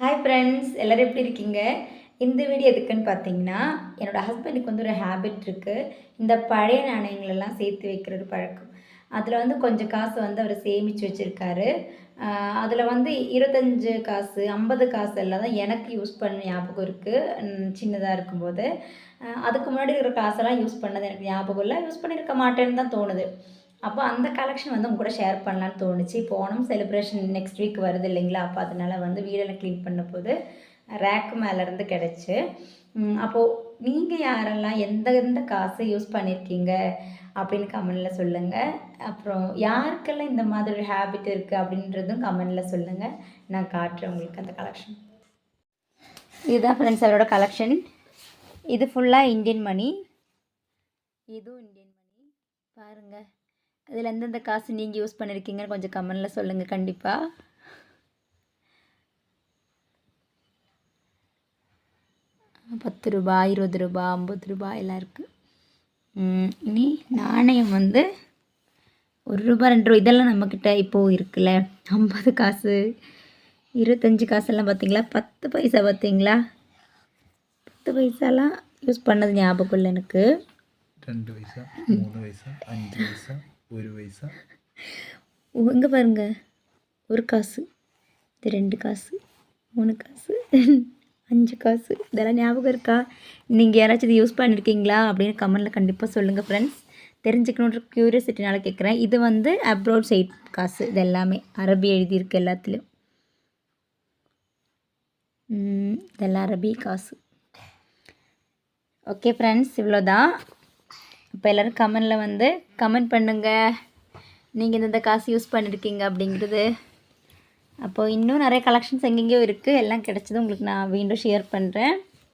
Hi friends எல்லோரும் எப்படி இருக்கீங்க? இந்த வீடியோ எதுக்குன்னு பார்த்தீங்கன்னா என்னோடய ஹஸ்பண்டுக்கு வந்து ஒரு ஹேபிட் இருக்குது இந்த பழைய நாணயங்களெல்லாம் சேர்த்து வைக்கிறது பழக்கம். அதில் வந்து கொஞ்சம் காசு வந்து அவர் சேமித்து வச்சுருக்காரு. அதில் வந்து இருபத்தஞ்சு காசு ஐம்பது காசு எல்லாம் தான் எனக்கு யூஸ் பண்ண ஞாபகம் இருக்குது சின்னதாக இருக்கும்போது. அதுக்கு முன்னாடி இருக்கிற காசெல்லாம் யூஸ் பண்ணது எனக்கு ஞாபகம் இல்லை. யூஸ் பண்ணியிருக்க மாட்டேன்னு தான் தோணுது. அப்போ அந்த கலெக்ஷன் வந்து உங்க கூட ஷேர் பண்ணலான்னு தோணுச்சு போனோம் செலிப்ரேஷன் நெக்ஸ்ட் வீக் வருது இல்லைங்களா? அப்போ அதனால வந்து வீடெல்லாம் க்ளீன் பண்ண போது ரேக்கு மேலேருந்து கிடச்சி. அப்போது நீங்கள் யாரெல்லாம் எந்த எந்த காசு யூஸ் பண்ணியிருக்கீங்க அப்படின்னு கமெண்டில் சொல்லுங்கள் அப்புறம் யாருக்கெல்லாம் இந்த மாதிரி ஒரு ஹேபிட் இருக்குது அப்படின்றதும் கமெண்டில் சொல்லுங்கள் நான் காட்டுறேன் உங்களுக்கு அந்த கலெக்ஷன் இதுதான் ஃப்ரெண்ட்ஸ் அவரோட கலெக்ஷன் இது ஃபுல்லாக இந்தியன் மணி இதுவும் இந்தியன் மணி பாருங்கள் அதில் எந்தெந்த காசு நீங்கள் யூஸ் பண்ணியிருக்கீங்கன்னு கொஞ்சம் கமெண்டில் சொல்லுங்கள் கண்டிப்பாக. பத்து ரூபா இருபது ரூபா ஐம்பது ரூபா எல்லாம் இருக்குது இனி நாணயம் வந்து ஒரு ரூபா ரெண்டு ரூபா இதெல்லாம் நம்மக்கிட்ட இப்போது இருக்குல்ல. ஐம்பது காசு இருபத்தஞ்சி காசெல்லாம் பார்த்தீங்களா? பத்து பைசா பார்த்தீங்களா? பத்து பைசாலாம் யூஸ் பண்ணது ஞாபகம் இல்லை எனக்கு. ரெண்டு பைசா மூணு பைசா அஞ்சு பைசா. ஒரு பைசா இங்கே பாருங்க. ஒரு காசு இது ரெண்டு காசு மூணு காசு அஞ்சு காசு. இதெல்லாம் ஞாபகம் இருக்கா? நீங்கள் யாராச்சும் இது யூஸ் பண்ணியிருக்கீங்களா அப்படின்னு கமெண்டில் கண்டிப்பாக சொல்லுங்கள் ஃப்ரெண்ட்ஸ் தெரிஞ்சுக்கணுன்ற க்யூரியசிட்டினால் கேட்குறேன் இது வந்து அப்ரோட் சைட் காசு இது எல்லாமே. அரபி எழுதியிருக்கு எல்லாத்துலேயும். இதெல்லாம் அரபி காசு. ஓகே ஃப்ரெண்ட்ஸ் இவ்வளோதான் இப்போ எல்லோரும் கமெண்டில் வந்து கமெண்ட் பண்ணுங்கள் நீங்கள் இந்தந்த காசு யூஸ் பண்ணியிருக்கீங்க அப்படிங்கிறது. அப்போது இன்னும் நிறைய கலெக்ஷன்ஸ் எங்கெங்கேயோ இருக்குது எல்லாம் கிடச்சது உங்களுக்கு நான் மீண்டும் ஷேர் பண்ணுறேன்